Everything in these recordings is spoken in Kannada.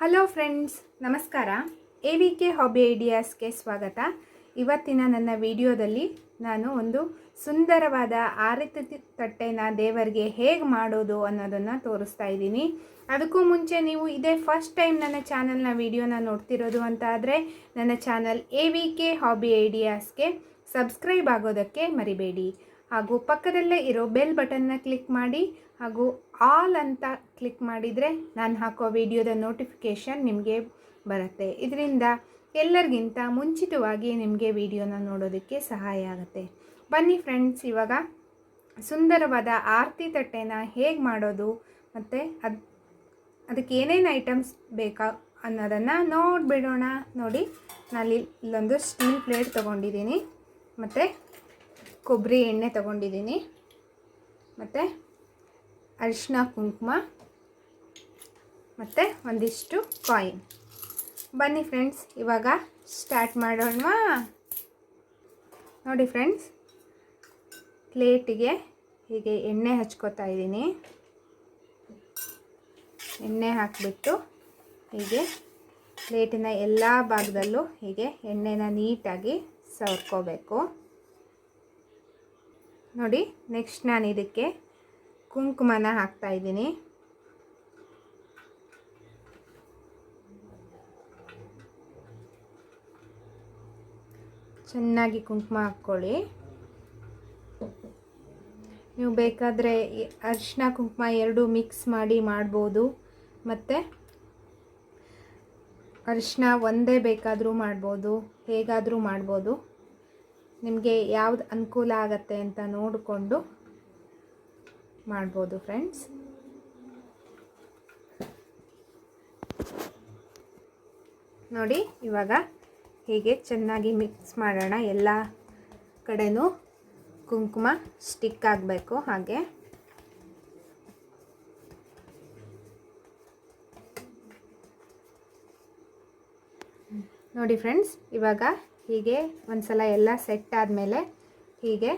ಹಲೋ ಫ್ರೆಂಡ್ಸ್ ನಮಸ್ಕಾರ ಎ ವಿ ಕೆ ಹಾಬಿ ಐಡಿಯಾಸ್ಗೆ ಸ್ವಾಗತ ಇವತ್ತಿನ ನನ್ನ ವಿಡಿಯೋದಲ್ಲಿ ನಾನು ಒಂದು ಸುಂದರವಾದ ಆರತಿ ತಟ್ಟೆನ ದೇವರಿಗೆ ಹೇಗೆ ಮಾಡೋದು ಅನ್ನೋದನ್ನು ತೋರಿಸ್ತಾ ಇದ್ದೀನಿ. ಅದಕ್ಕೂ ಮುಂಚೆ ನೀವು ಇದೇ ಫಸ್ಟ್ ಟೈಮ್ ನನ್ನ ಚಾನಲ್ನ ವಿಡಿಯೋನ ನೋಡ್ತಿರೋದು ಅಂತ ಆದರೆ ನನ್ನ channel A V K hobby ಐಡಿಯಾಸ್ಗೆ subscribe ಆಗೋದಕ್ಕೆ ಮರಿಬೇಡಿ. ಹಾಗೂ ಪಕ್ಕದಲ್ಲೇ ಇರೋ ಬೆಲ್ ಬಟನ್ನ ಕ್ಲಿಕ್ ಮಾಡಿ ಹಾಗೂ ಆಲ್ ಅಂತ ಕ್ಲಿಕ್ ಮಾಡಿದರೆ ನಾನು ಹಾಕೋ ವಿಡಿಯೋದ ನೋಟಿಫಿಕೇಷನ್ ನಿಮಗೆ ಬರುತ್ತೆ. ಇದರಿಂದ ಎಲ್ಲರಿಗಿಂತ ಮುಂಚಿತವಾಗಿ ನಿಮಗೆ ವಿಡಿಯೋನ ನೋಡೋದಕ್ಕೆ ಸಹಾಯ ಆಗುತ್ತೆ. ಬನ್ನಿ ಫ್ರೆಂಡ್ಸ್ ಇವಾಗ ಸುಂದರವಾದ ಆರತಿ ತಟ್ಟೆನ ಹೇಗೆ ಮಾಡೋದು ಮತ್ತು ಅದು, ಅದಕ್ಕೆ ಏನೇನು ಐಟಮ್ಸ್ ಬೇಕಾ ಅನ್ನೋದನ್ನು ನೋಡಿಬಿಡೋಣ. ನೋಡಿ ನಾನು ಇಲ್ಲೊಂದು ಸ್ಟೀಲ್ ಪ್ಲೇಟ್ ತೊಗೊಂಡಿದ್ದೀನಿ. ಮತ್ತು ಕೊಬ್ಬರಿ ಎಣ್ಣೆ ತೊಗೊಂಡಿದ್ದೀನಿ. ಮತ್ತು ಅರಿಶಿನ ಕುಂಕುಮ, ಮತ್ತು ಒಂದಿಷ್ಟು ಕಾಯಿನ್ ಬನ್ನಿ ಫ್ರೆಂಡ್ಸ್, ಇವಾಗ ಸ್ಟಾರ್ಟ್ ಮಾಡೋಣವಾ ನೋಡಿ ಫ್ರೆಂಡ್ಸ್ ಪ್ಲೇಟಿಗೆ ಹೀಗೆ ಎಣ್ಣೆ ಹಚ್ಕೋತಾ ಇದ್ದೀನಿ. ಎಣ್ಣೆ ಹಾಕಿಬಿಟ್ಟು ಹೀಗೆ ಪ್ಲೇಟಿನ ಎಲ್ಲ ಭಾಗದಲ್ಲೂ ಹೀಗೆ ಎಣ್ಣೆನ ನೀಟಾಗಿ ಸವರ್ಕೋಬೇಕು. ನೋಡಿ ನೆಕ್ಸ್ಟ್ ನಾನು ಇದಕ್ಕೆ ಕುಂಕುಮನ ಹಾಕ್ತಾ ಚೆನ್ನಾಗಿ ಕುಂಕುಮ ಹಾಕ್ಕೊಳ್ಳಿ. ನೀವು ಬೇಕಾದರೆ ಅರಿಶಿನ ಕುಂಕುಮ ಎರಡು ಮಿಕ್ಸ್ ಮಾಡಿ ಮಾಡ್ಬೋದು. ಮತ್ತು ಅರಿಶಿನ ಒಂದೇ ಬೇಕಾದರೂ ಮಾಡ್ಬೋದು, ಹೇಗಾದರೂ ಮಾಡ್ಬೋದು. ನಿಮಗೆ ಯಾವ್ದು ಅನುಕೂಲ ಆಗತ್ತೆ ಅಂತ ನೋಡಿಕೊಂಡು ಮಾಡ್ಬೋದು ಫ್ರೆಂಡ್ಸ್. ನೋಡಿ ಇವಾಗ ಹೀಗೆ ಚೆನ್ನಾಗಿ ಮಿಕ್ಸ್ ಮಾಡೋಣ ಎಲ್ಲ ಕಡೆಯೂ ಕುಂಕುಮ ಸ್ಟಿಕ್ ಆಗಬೇಕು ಹಾಗೆ. ನೋಡಿ ಫ್ರೆಂಡ್ಸ್ ಇವಾಗ ಹೀಗೆ ಒಂದು ಸಲ ಎಲ್ಲ ಸೆಟ್ ಆದಮೇಲೆ ಹೀಗೆ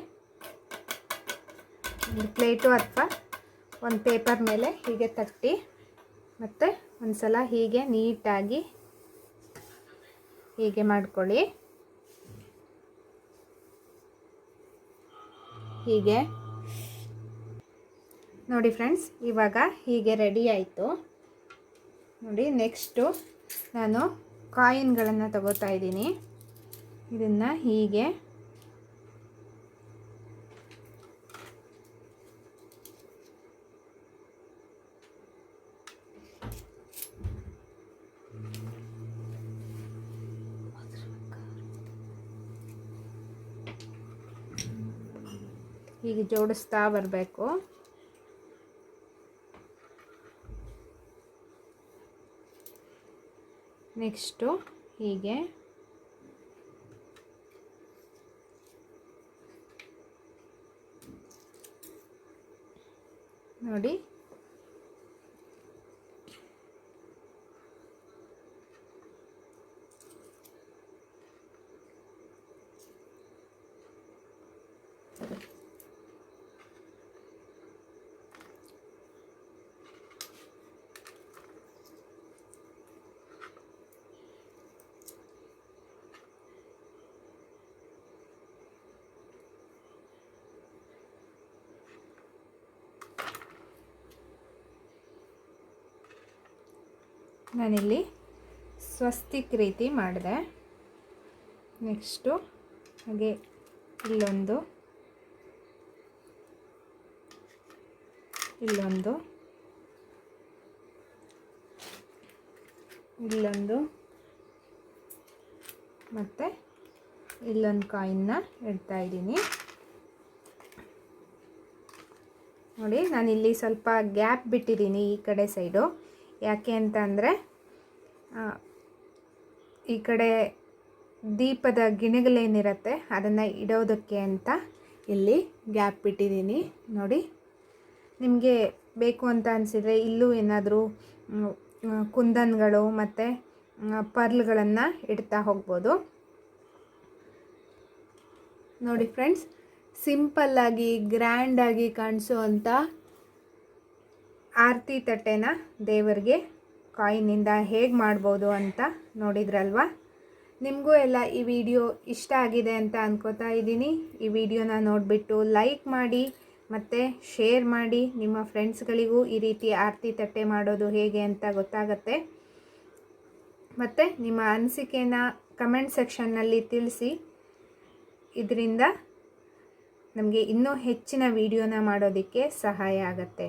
ಒಂದು ಪ್ಲೇಟು ಅಥವಾ ಒಂದು ಪೇಪರ್ ಮೇಲೆ ಹೀಗೆ ತಟ್ಟಿ ಮತ್ತು ಒಂದು ಸಲ ಹೀಗೆ ನೀಟಾಗಿ ಹೀಗೆ ಮಾಡ್ಕೊಳ್ಳಿ. ಹೀಗೆ. ನೋಡಿ ಫ್ರೆಂಡ್ಸ್, ಇವಾಗ ಹೀಗೆ ರೆಡಿ ಆಯಿತು. ನೋಡಿ ನೆಕ್ಸ್ಟು ನಾನು ಕಾಯಿನ್ಗಳನ್ನು ತಗೋತಾ ಇದ್ದೀನಿ. ಇದನ್ನು ಹೀಗೆ ಹೀಗೆ ಜೋಡಿಸ್ತಾ ಬರಬೇಕು. ನೆಕ್ಸ್ಟು ಹೀಗೆ. ನೋಡಿ. ನಾನಿಲ್ಲಿ ಸ್ವಸ್ತಿಕ್ ರೀತಿ ಮಾಡಿದೆ. ನೆಕ್ಸ್ಟು ಹಾಗೆ ಇಲ್ಲೊಂದು ಇಲ್ಲೊಂದು ಇಲ್ಲೊಂದು ಮತ್ತು ಇಲ್ಲೊಂದು ಕಾಯಿನ್ನ ಇಡ್ತಾ ಇದ್ದೀನಿ. ನೋಡಿ, ನಾನಿಲ್ಲಿ ಸ್ವಲ್ಪ ಗ್ಯಾಪ್ ಬಿಟ್ಟಿದ್ದೀನಿ ಈ ಕಡೆ ಸೈಡು. ಯಾಕೆ ಅಂತ ಅಂದರೆ ಈ ಕಡೆ ದೀಪದ ಗಿಣಿಗಳೇನಿರುತ್ತೆ ಅದನ್ನು ಇಡೋದಕ್ಕೆ ಅಂತ ಇಲ್ಲಿ ಗ್ಯಾಪ್ ಬಿಟ್ಟಿದ್ದೀನಿ. ನೋಡಿ, ನಿಮಗೆ ಬೇಕು ಅಂತ ಅನಿಸಿದರೆ ಇಲ್ಲೂ ಏನಾದರೂ ಕುಂದನ್ಗಳು ಮತ್ತು ಪರ್ಲ್ಗಳನ್ನು ಇಡ್ತಾ ಹೋಗ್ಬೋದು. ನೋಡಿ ಫ್ರೆಂಡ್ಸ್, ಸಿಂಪಲ್ಲಾಗಿ, ಗ್ರ್ಯಾಂಡಾಗಿ ಕಾಣಿಸೋವಂಥ ಆರತಿ ತಟ್ಟೆನ ದೇವರಿಗೆ ಕಾಯಿನಿಂದ ಹೇಗೆ ಮಾಡ್ಬೋದು ಅಂತ ನೋಡಿದ್ರಲ್ವಾ? ನಿಮಗೂ ಎಲ್ಲ ಈ ವಿಡಿಯೋ ಇಷ್ಟ ಆಗಿದೆ ಅಂತ ಅನ್ಕೋತಾ ಇದ್ದೀನಿ. ಈ ವಿಡಿಯೋನ ನೋಡಿಬಿಟ್ಟು ಲೈಕ್ ಮಾಡಿ, ಮತ್ತು ಶೇರ್ ಮಾಡಿ. ನಿಮ್ಮ ಫ್ರೆಂಡ್ಸ್ಗಳಿಗೂ ಈ ರೀತಿ ಆರತಿ ತಟ್ಟೆ ಮಾಡೋದು ಹೇಗೆ ಅಂತ ಗೊತ್ತಾಗತ್ತೆ. ಮತ್ತು ನಿಮ್ಮ ಅನಿಸಿಕೆನ ಕಮೆಂಟ್ ಸೆಕ್ಷನ್ನಲ್ಲಿ ತಿಳಿಸಿ. ಇದರಿಂದ ನಮಗೆ ಇನ್ನೂ ಹೆಚ್ಚಿನ ವಿಡಿಯೋನ ಮಾಡೋದಕ್ಕೆ ಸಹಾಯ ಆಗತ್ತೆ.